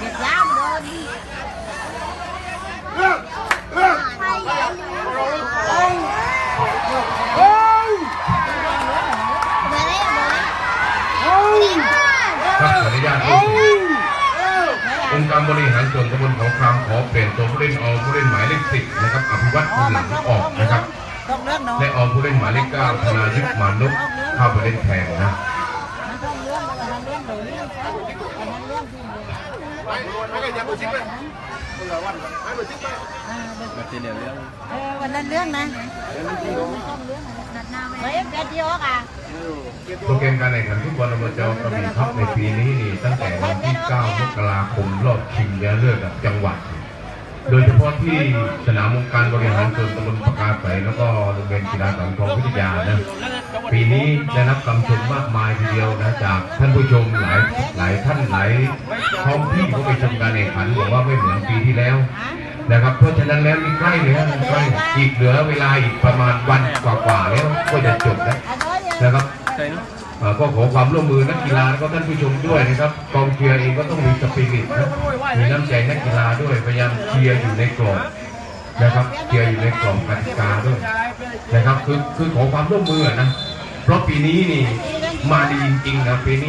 Việt Nam đơn องค์การบริหารส่วนตำบลเขาครามขอเปลี่ยนตัวผู้เล่นออกผู้เล่นหมายเลขสิบนะครับอภิวัตรหลังออกนะครับและออกผู้เล่นหมายเลขเก้าธนายุทธ์มานุษเข้าไปเล่นแทนนะวันนั้นเรื่องนะเฮ้ยแป๊บเดียวอะ โปรแกรมการแข่งขันฟุตบอลอบจกระบี่ครับในปีนี้นี่ตั้งแต่วันที่ 9 มกราคมรอบชิงชนะเลิศกับจังหวัด โดยเฉพาะที่สนามองค์การบริหารส่วนตำบลปากาใสแล้วก็โรงเรียนกีฬาสังทองวิทยานะปีนี้ได้รับคำชมมากมายทีเดียวนะจากท่านผู้ชมหลายหลายท่านหลายท้องที่เขาไปชมการแข่งขันบอกว่าไม่เหมือนปีที่แล้วนะครับเพราะฉะนั้นแล้วนี่ใกล้แล้วใกล้อีกเหลือเวลาอีกประมาณวันกว่าๆแล้วก็จะจบแล้ว นน้อยนะครับเอ่อก็ขอความร่วมมือนักกีฬาแล้วก็ท่านผู้ชมด้วยนะครับกองเชียร์เองก็ต้องมีสปิริตนะมีน้ำใจนักกีฬาด้วยพยายามเชียร์อยู่ในกรอบนะครับเชียร์อยู่ในกรอบกติกาด้วยนะครับคือคือขอความร่วมมือนะเพราะปีนี้นี่มาดีจริงๆนะปีนี้